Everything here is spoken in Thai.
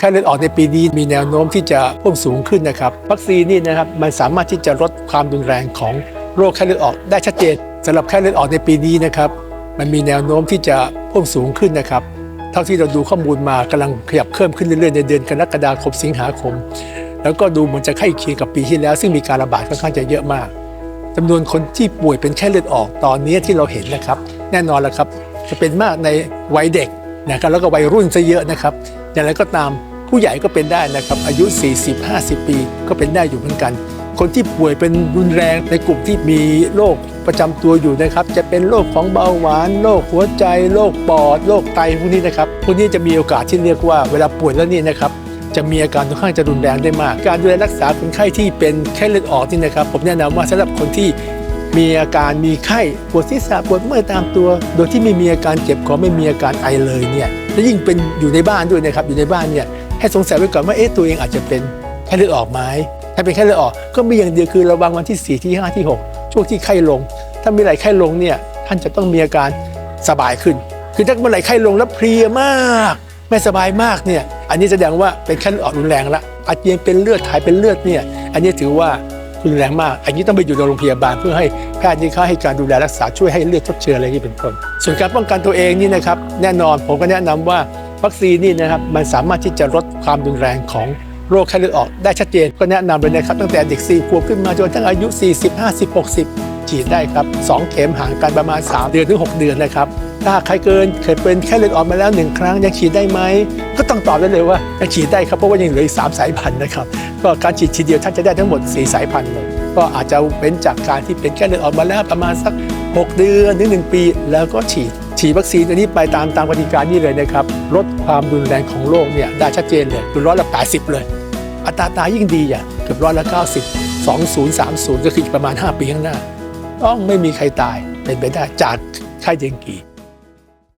ไข้เลือดออกในปีนี้มีแนวโน้มที่จะเพิ่มสูงขึ้นนะครับ วัคซีนนี่นะครับมันสามารถที่จะลดความรุนแรงของโรคไข้เลือดออกได้ชัดเจนสำหรับไข้เลือดออกในปีนี้นะครับมันมีแนวโน้มที่จะเพิ่มสูงขึ้นนะครับ เท่าที่เราดูข้อมูลมากำลังขยับเพิ่มขึ้นเรื่อยๆในเดือนกรกฎาคมสิงหาคม แล้วก็ดูเหมือนจะใกล้เคียงกับปีที่แล้ว ซึ่งมีการระบาดค่อนข้างจะเยอะมากจำนวนคนที่ป่วยเป็นไข้เลือดออกตอนนี้ที่เราเห็นนะครับ แน่นอนแล้วครับจะเป็นมากในวัยเด็กนะครับแล้วก็วัยรุ่นซะเยอะนะครับอย่างไรก็ตาม ผู้ใหญ่ก็เป็นได้นะครับ อายุ 40-50 ปีก็เป็นได้อยู่เหมือนกัน คนที่ป่วยเป็นรุนแรงในกลุ่มที่มีโรคประจำตัวอยู่นะครับ จะเป็นโรคของเบาหวานโรคหัวใจโรคปอดโรคไตพวกนี้นะครับพวกนี้จะมีโอกาสที่เรียกว่าเวลาป่วยแล้วนี่นะครับจะมีอาการค่อนข้างจะรุนแรงได้มาก การดูแลรักษาคนไข้ที่เป็นไข้เลือดออกนี่นะครับ ผมแนะนำว่าสำหรับคนที่มีอาการมีไข้ปวดศีรษะปวดเมื่อยตามตัว โดยที่ไม่มีอาการเจ็บคอไม่มีอาการไอเลยเนี่ยและยิ่งเป็นอยู่ในบ้านด้วยนะครับอยู่ในบ้านเนี่ย ให้สงสัยไว้ก่อนว่าเอ๊ะตัวเองอาจจะเป็นไข้เลือดออกไหมถ้าเป็นไข้เลือดออกก็มีอย่างเดียวคือระวังวันที่ 4 ที่ 5 ที่ 6 ช่วงที่ไข้ลง ถ้ามีไหลไข้ลงเนี่ยท่านจะต้องมีอาการสบายขึ้น คือถ้าเมื่อไหร่ไข้ลงแล้วเพลียมากไม่สบายมากเนี่ย อันนี้แสดงว่าเป็นไข้เลือดออกรุนแรงละอาเจียนเป็นเลือดถ่ายเป็นเลือดเนี่ย อันนี้ถือว่ารุนแรงมาก อันนี้ต้องไปอยู่ในโรงพยาบาลเพื่อให้แพทย์นี่เขาให้การดูแลรักษาช่วยให้เลือดชดเชยอะไรนี่เป็นต้นส่วนการป้องกันตัวเองนี่นะครับ แน่นอนผมก็แนะนำว่า วัคซีนนี่นะครับมันสามารถที่จะลดความรุนแรงของโรคไข้เลือดออกได้ชัดเจน ก็แนะนำเลยนะครับ ตั้งแต่เด็ก 4 ขวบขึ้นมาจนทั้งอายุ 40 50 60 ฉีดได้ครับ 2 เข็มห่างกันประมาณ 3 เดือนถึง 6 เดือนนะครับ ถ้าใครเกินเคยเป็นแค่เลือดออกมาแล้วหนึ่งครั้งยังฉีดได้ไหม ก็ต้องตอบได้เลยว่ายังฉีดได้ครับ เพราะว่ายังเหลืออีกสามสายพันธุ์นะครับ ก็การฉีดทีเดียวท่านจะได้ทั้งหมด 4 สายพันธุ์เลย ก็อาจจะเป็นจากการที่เป็นแค่เลือดออกมาแล้วประมาณสัก 6 เดือนถึง1ปี แล้วก็ฉีด ฉีดวัคซีนอันนี้ไปตามตามกติกานี่เลยนะครับลดความรุนแรงของโรคเนี่ยได้ชัดเจนเลยคือร้อยละ 80 เลย อัตราตายยิ่งดีอะเกือบร้อยละ 90 2030 ก็คือประมาณ 5 ปีข้างหน้า ต้องไม่มีใครตายเป็นไปได้จากไข้เดงกี